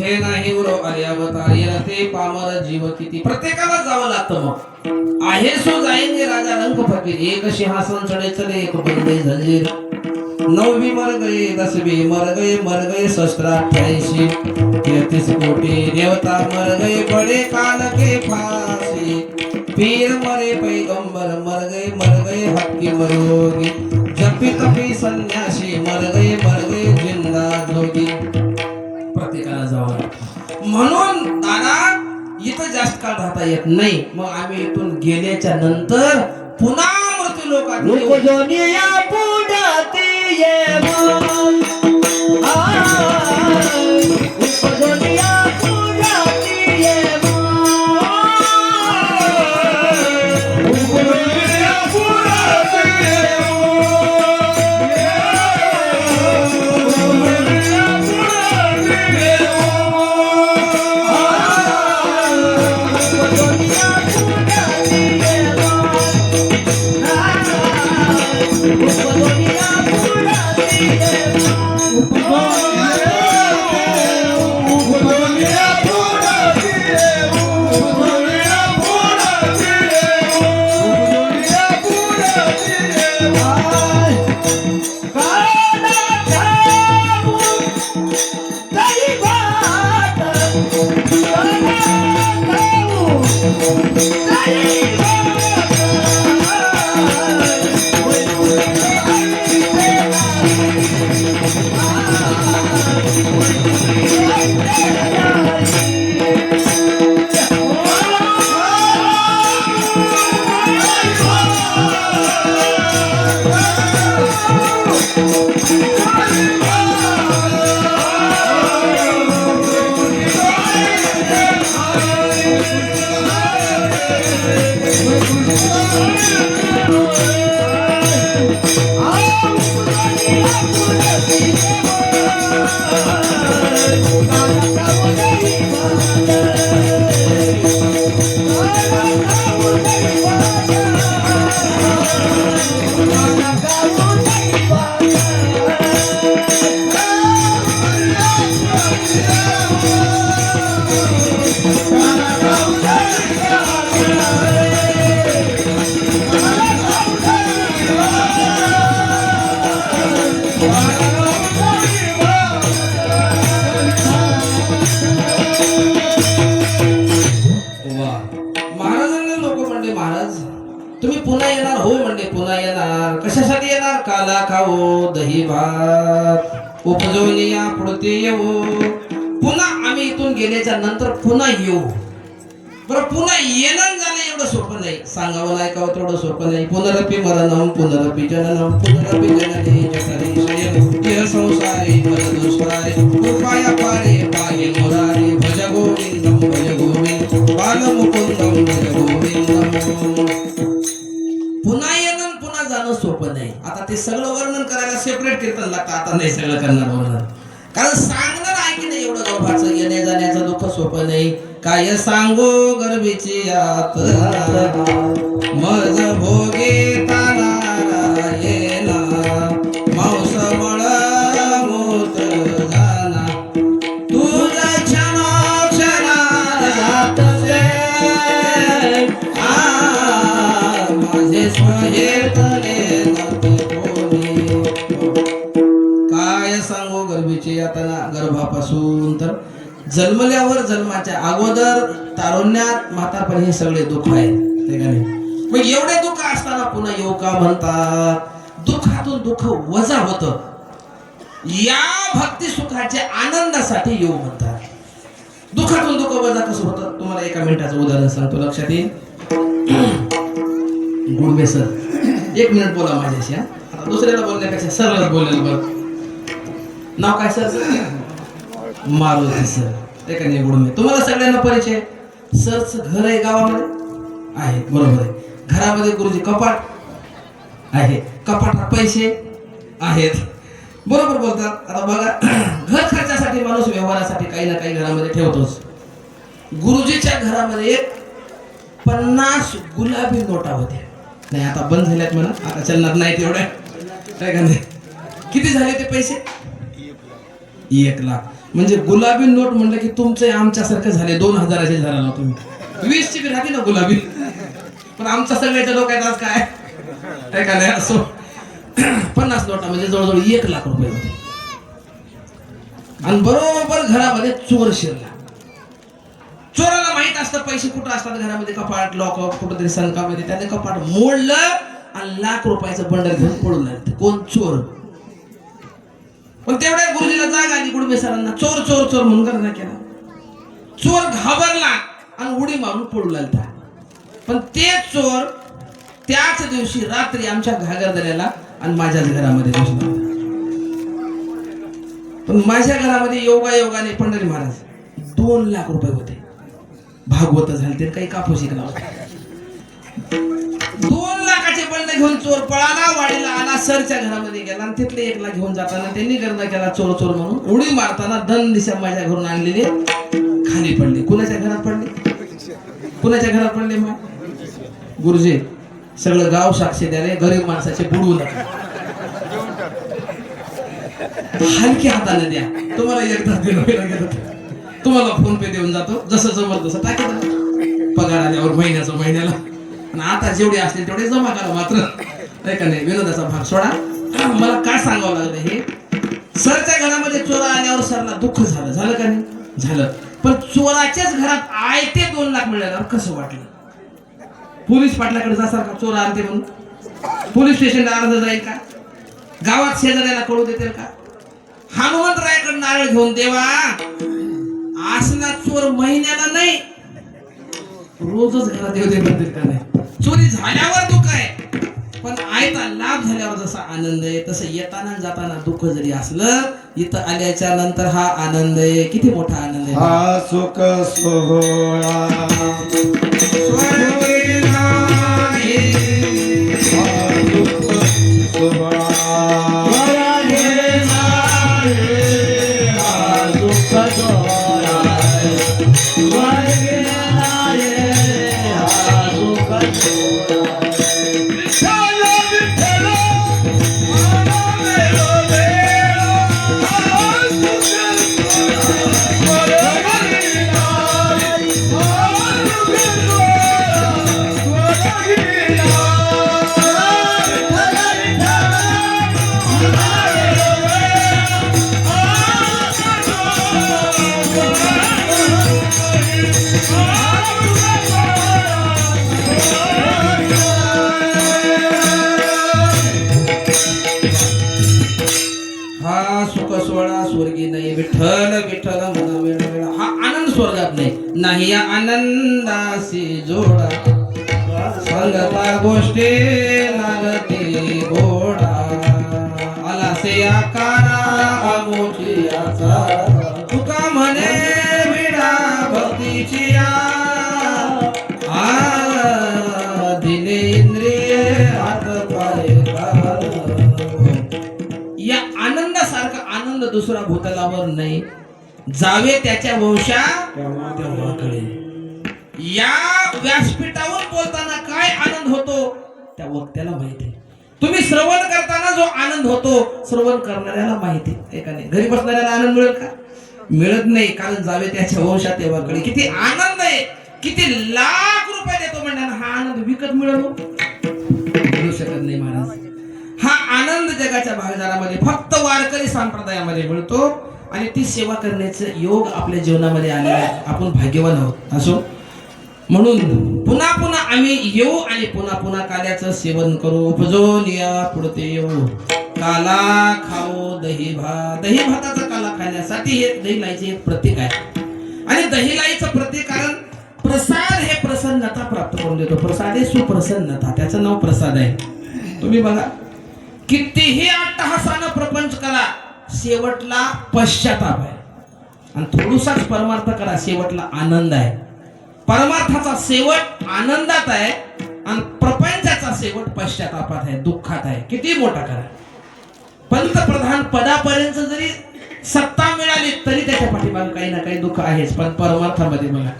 विखे नाही उरो अर्यावतार ते पामर जीव किती? प्रत्येकाला जावं लागतं मग. आहे सो जाएंगे राजा रंग फकीर. एक सिंहासन चढे चले एक बंदे झंजीर नौ मर गए दस भी मर गए मर गए शस्त्र अट्ठाईसी तैतीस कोटि देवता मर गए बड़े काल के फांसी. पीर मरे पैगंबर मर गए मर गए हक्की मरोगी. जपी तपी संन्यासी मर गए मर गए जास्त काळ राहता येत नाही. मग आम्ही इथून गेल्याच्यानंतर पुन्हा मृत्यू लोकात Hey! इथून गेल्याच्यानंतर पुन्हा येऊ. बरं पुन्हा येणं जाणं एवढं सोपं नाही. सांगावं नाही ऐकावं हो, तेवढं सोपं नाही. पुनरपी मरणम पुनरपी जननम पुनरपी जननी जठरी शयन इह संसारे कृपाया पारे पाहि मुरारे भज गोविंदम भज गोविंद. बाल मुकुंदम भज गोविंदम. पुन्हा येणं पुन्हा जाणं सोपं नाही. आता ते सगळं वर्णन करायला सेपरेट कीर्तन लागतं आता नाही सगळं करणार वर्णन कारण सांग गव्हाचं येण्या जाण्याचं दुःख सोपं नाही. काय सांगू गरबीची आत? मज भोगे जन्मल्यावर जन्माच्या अगोदर तारुण्यात म्हातारपणी हे सगळे दुःख आहेत. नाही? मग एवढे दुःख असताना पुन्हा येऊ का म्हणतात दुःखातून दुःख वजा होत. या भक्ती सुखाच्या आनंदासाठी येऊ म्हणतात. दुःखातून दुःख वजा कसं होतं? तुम्हाला एका मिनिटाचं उदाहरण सांगतो लक्षात येईल. गुडबे सर एक मिनिट बोला माझ्याशी हा. आता दुसऱ्याला बोलण्यापेक्षा सरळ बोलेल बघ नाव काय सर? मारुती सर. ते का नाही तुम्हाला सगळ्यांना परिचय? सरच घर आहे गावामध्ये? आहे बरोबर आहे. घरामध्ये गुरुजी कपाट आहे. कपाटात पैसे आहेत. बरोबर बोलतात. आता बघा घर खर्चासाठी माणूस व्यवहारासाठी काही ना काही घरामध्ये ठेवतोच. गुरुजीच्या घरामध्ये एक पन्नास गुलाबी नोटा होत्या. नाही आता बंद झाल्यात म्हणा. आता चलणार नाही तेवढ्या काय का नाही किती झाले ते पैसे? एक लाख. म्हणजे गुलाबी नोट म्हणलं की तुमचे आमच्यासारखं झाले दोन हजाराचे झाला ना तुम्ही. वीसची बी राहते ना गुलाबी. पण आमच्या सगळ्याच्या डोक्यात आज काय? काय का नाही असो. पन्नास नोटा म्हणजे जवळजवळ एक लाख रुपये होते. आणि बरोबर घरामध्ये चोर शिरला. चोराला माहीत असतं पैसे कुठं असतात घरामध्ये? कपाट लॉक कुठंतरी संकामध्ये त्याने कपाट मोडलं आणि लाख रुपयाचं बंडल घेऊन पडून लागले कोण? चोर. पण तेवढ्या गुरुजीला जाग आली गुडबे सरांना. चोर चोर चोर म्हणून गर्दा केला. चोर घाबरला आणि उडी मारून पळू लागला. पण ते चोर त्याच दिवशी रात्री आमच्या घागरदऱ्याला आणि माझ्याच घरामध्ये घुसला पण माझ्या घरामध्ये योगा योगाने पंढरी महाराज दोन लाख रुपये होते. भागवत झाले ते काही कापूस शिकला होता. लाखाचे घेऊन चोर पळाला वाडीला आला सरच्या घरामध्ये गेला आणि तिथले एकला घेऊन जाताना त्यांनी गर्द केला चोर चोर म्हणून. उडी मारताना दन दिशा माझ्या घरून आणलेली खाली पडली. कुणाच्या घरात पडले? कुणाच्या घरात पडले मग? गुरुजी सगळं गाव साक्षी द्याले गरीब माणसाचे बुडवू नका. हलक्या हाताने द्या. तुम्हाला एकदा दिलं तुम्हाला फोन पे देऊन जातो. जसं जमल तसं टाकेल. पगार आल्यावर महिन्याचं महिन्याला. आणि आता जेवढे असतील तेवढे जमा करा मात्र. नाही का नाही? विनोदाचा भाग सोडा. मला काय सांगावं लागलं हे? सरच्या घरामध्ये चोरा आल्यावर सरला दुःख झालं. झालं का नाही? झालं. पण चोराच्याच घरात आयते दोन लाख मिळाल्यावर कसं वाटलं? पोलीस पाटलाकडे जासाल का? चोर आणते म्हणून. पोलीस स्टेशनला अर्ज जाईल का? गावात शेजाऱ्याला कळू देतील का? हनुमंतरायाकडे नारळ घेऊन देवा आसना चोर महिन्याला नाही. रोजच घरात येऊ दे का नाही? चोरी झाल्यावर दुःख आहे. पण आयता लाभ झाल्यावर जसा आनंद आहे तसं येताना जाताना दुःख जरी असलं इथं आल्याच्यानंतर हा आनंद आहे. किती मोठा आनंद आहे. हा सुख सोहळा विठ्ठल विठ्ठल मन वेळ वेळ हा आनंद स्वर्गात नाही. नाही या आनंदाशी जोडा. संगता गोष्टी लागते गोडा. आला से आकारा अमोठी दुसरा भूतलावर नाही. जावे त्याच्या वंशा तेव्हा कळेल या व्यासपीठावर बोलताना काय आनंद होतो? त्या वक्त्याला माहिती आहे. तुम्ही श्रवण करताना जो आनंद होतो श्रवण करणाऱ्याला माहिती आहे. का नाही? घरी बसणाऱ्याला आनंद मिळेल का? मिळत नाही कारण जावे त्याच्या वंशात तेव्हा किती आनंद आहे! किती लाख रुपये देतो म्हणण्याला हा आनंद विकत मिळतो. मिळू शकत नाही महाराज. हा आनंद जगाच्या भागदारामध्ये फक्त वारकरी संप्रदायामध्ये मिळतो आणि ती सेवा करण्याचं योग आपल्या जीवनामध्ये आलेला आहे. आपण भाग्यवान आहोत. असो. म्हणून पुन्हा पुन्हा आम्ही येऊ आणि पुन्हा पुन्हा काल्याचं सेवन करू. उपजून या पुढते येऊ. काला खाऊ दही भात दही भाताचा काला खाण्यासाठी हे दही लाईचे एक प्रतीक आहे. आणि दही लाईचं प्रतीक कारण प्रसाद हे प्रसन्नता प्राप्त करून देतो. प्रसाद हे सुप्रसन्नता. त्याचं नाव प्रसाद आहे. तुम्ही बघा. कितीही अट्टहासानं प्रपंच करा शेवटला पश्चाताप आहे. आणि थोडूसाच परमार्थ करा शेवटला आनंद आहे. परमार्थाचा शेवट आनंदात आहे आणि प्रपंचाचा शेवट पश्चातापात आहे दुःखात आहे. किती मोठा करा. पंतप्रधान पदापर्यंत जरी सत्ता मिळाली तरी त्याच्या पाठीमागे काही ना काही दुःख आहेच पण परमार्थामध्ये बघा.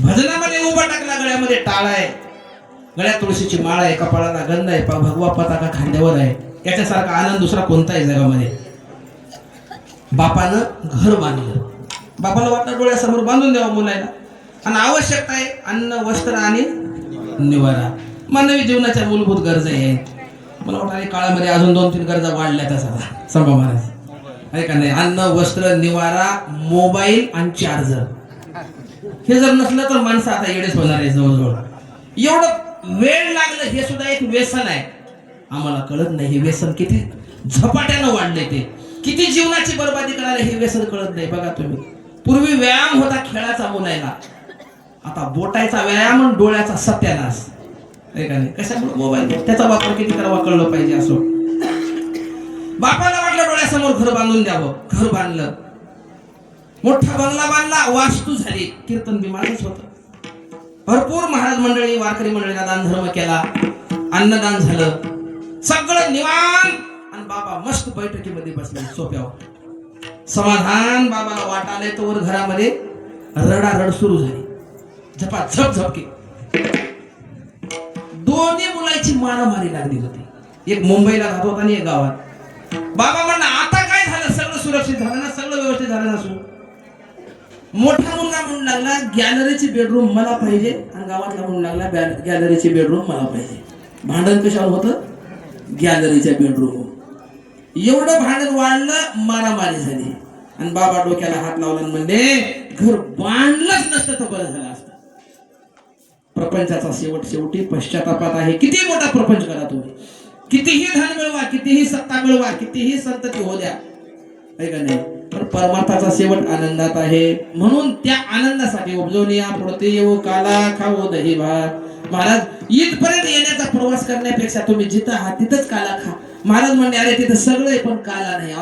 भजनामध्ये उभा टाकला गळ्यामध्ये टाळा आहे. गळ्यात तुळशीची माळ आहे कपाळाला गंध आहे भगवा पताका खांद्यावर आहे. याच्यासारखा आनंद दुसरा कोणता आहे जगामध्ये? बापानं घर बांधलं. बापाला वाटलं डोळ्यासमोर बांधून द्यावं मुलाला आणि आवश्यकता आहे अन्न वस्त्र आणि निवारा. मानवी जीवनाच्या मूलभूत गरजा आहेत. मला वाटतं काळामध्ये अजून दोन तीन गरजा वाढल्या तसा संभा महाराज. आहे का नाही? अन्न वस्त्र निवारा मोबाईल आणि चार्जर. हे जर नसलं तर माणसं आता येडेच होणार आहे जवळजवळ. एवढं वेळ लागलं हे सुद्धा एक व्यसन आहे. आम्हाला कळत नाही हे व्यसन किती झपाट्यानं वाढले ते. किती जीवनाची बर्बादी करायला हे व्यसन कळत नाही बघा तुम्ही. पूर्वी व्यायाम होता खेळाचा मुलायला आता बोटायचा व्यायाम आणि डोळ्याचा सत्यानाश. आहे का नाही? कशामुळे? मोबाईल. त्याचा वापर किती करावा कळलं पाहिजे असो. बापाला वाटलं डोळ्यासमोर घर बांधून द्यावं. घर बांधलं. मोठा बंगला बांधला वास्तू झाली. कीर्तन बी माझंच होतं. भरपूर महाराज मंडळी वारकरी मंडळीला दान धर्म केला अन्नदान झालं. सगळं निवान आणि बाबा मस्त बैठकीमध्ये बसले सोप्यावर. समाधान बाबाला वाट आले तोवर घरामध्ये रडारड सुरू झाली. झपा झप झपके. दोन्ही मुलाची मारामारी लागली होती. एक मुंबईला राहत होता आणि एक गावात. बाबा म्हणला आता काय झालं? सगळं सुरक्षित झालं ना? सगळं व्यवस्थित झालं ना सुरू मोठा मुलगा म्हणू लागला गॅलरीची बेडरूम मला पाहिजे आणि गावातला म्हणू लागला गॅलरीची बेडरूम मला पाहिजे. भांडण कशावर होतं? गॅलरीच्या बेडरूम एवढं भांडण वाढलं मारामारी झाली. आणि बाबा डोक्याला हात लावला आणि घर बांधलंच नसतं तर बरं झालं असतं. प्रपंचाचा शेवट शेवटी पश्चातापात आहे. किती मोठा प्रपंच करा तुम्ही. कितीही धन मिळवा कितीही सत्ता मिळवा कितीही संतती हो द्या नाही? पण परमार्थाचा शेवट आनंदात आहे. म्हणून त्या आनंदासाठी उपजवून या पुढते येऊ काला खाऊ दही भात. महाराज इथपर्यंत येण्याचा प्रवास करण्यापेक्षा तुम्ही जिथं आहात तिथंच काला खा. महाराज म्हणणे अरे तिथं सगळं पण काला नाही.